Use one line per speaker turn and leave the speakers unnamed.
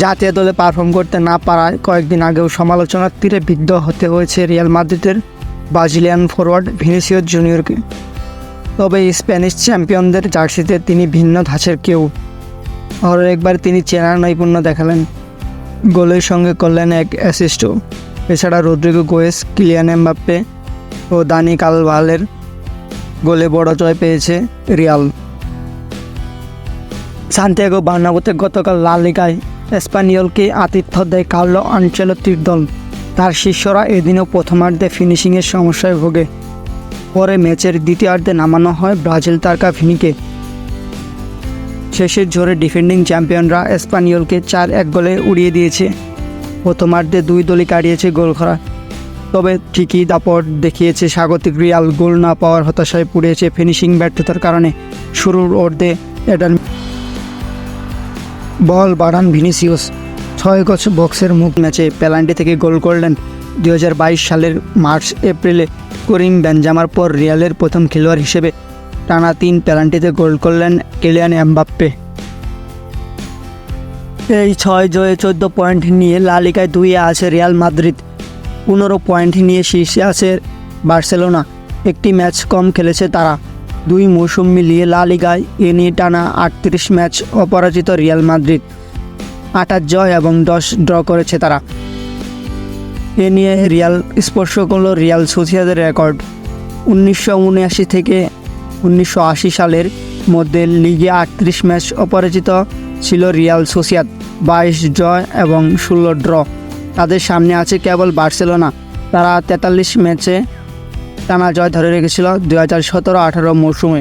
জাতীয় দলে পারফর্ম করতে না পারায় কয়েকদিন আগেও সমালোচনার তীরে বিদ্ধ হতে হয়েছে রিয়াল মাদ্রিদের ব্রাজিলিয়ান ফরওয়ার্ড ভিনিসিয়াস জুনিয়রকে তবে স্প্যানিশ চ্যাম্পিয়নদের জার্সিতে তিনি ভিন্ন ধাঁচের কেউ। আর একবার তিনি চেনার নৈপুণ্য দেখালেন। গোলের সঙ্গে করলেন এক অ্যাসিস্টও এছাড়া রদ্রিগো গোয়েস, কিলিয়ান এমবাপ্পে ও দানি কালভালের গোলে বড় জয় পেয়েছে রিয়াল। সান্তিয়াগো বার্নাবোতে গতকাল লাল লিগায় এসপানিয়লকে আতিথ্য দেয় কার্লো আনচেলত্তির দল। তার শিষ্যরা এদিনও প্রথমার্ধে ফিনিশিংয়ের সমস্যায় ভোগে। পরে ম্যাচের দ্বিতীয়ার্ধে নামানো হয় ব্রাজিল তারকা ভিনিকে। শেষের জোরে ডিফেন্ডিং চ্যাম্পিয়নরা এসপানিয়লকে চার এক গোলে উড়িয়ে দিয়েছে। প্রথমার্ধে দুই দলই কাটিয়েছে গোল করা তবে ঠিকই দাপট দেখিয়েছে স্বাগতিক রিয়াল, গোল না পাওয়ার হতাশায় পুড়িয়েছে ফিনিশিং ব্যর্থতার কারণে। শুরুর অর্ধে এডান বল বাড়ান ভিনিসিয়াস ছয় গছ বক্সের মুখ ম্যাচে পেনাল্টি থেকে গোল করলেন দুই হাজার বাইশ সালের মার্চ এপ্রিলে করিম বেঞ্জামার পর রিয়ালের প্রথম খেলোয়াড় হিসেবে টানা তিন পেনাল্টিতে গোল করলেন কেলিয়ান এমবাপ্পে। এই ছয় জয়ে চোদ্দ পয়েন্ট নিয়ে লালিকায় দুইয়ে আছে রিয়াল মাদ্রিদ। পনেরো পয়েন্ট নিয়ে শীর্ষে আছে বার্সেলোনা। একটি ম্যাচ কম খেলেছে তারা। দুই মৌসুম মিলিয়ে লা লিগায় এ নিয়ে টানা আটত্রিশ ম্যাচ অপরাজিত রিয়াল মাদ্রিদ। আটাশ জয় এবং দশ ড্র করেছে তারা। এ নিয়ে রিয়াল স্পর্শ করল রিয়াল সোসিয়াদের রেকর্ড। উনিশশো উনআশি থেকে উনিশশো আশি সালের মধ্যে লিগে আটত্রিশ ম্যাচ অপরাজিত ছিল রিয়াল সোসিয়াদ। বাইশ জয় এবং ষোলো ড্র। তাদের সামনে আছে কেবল বার্সেলোনা। তারা তেতাল্লিশ ম্যাচে টানা জয় ধরে রেখেছিল দু হাজার সতেরো আঠারো মৌসুমে।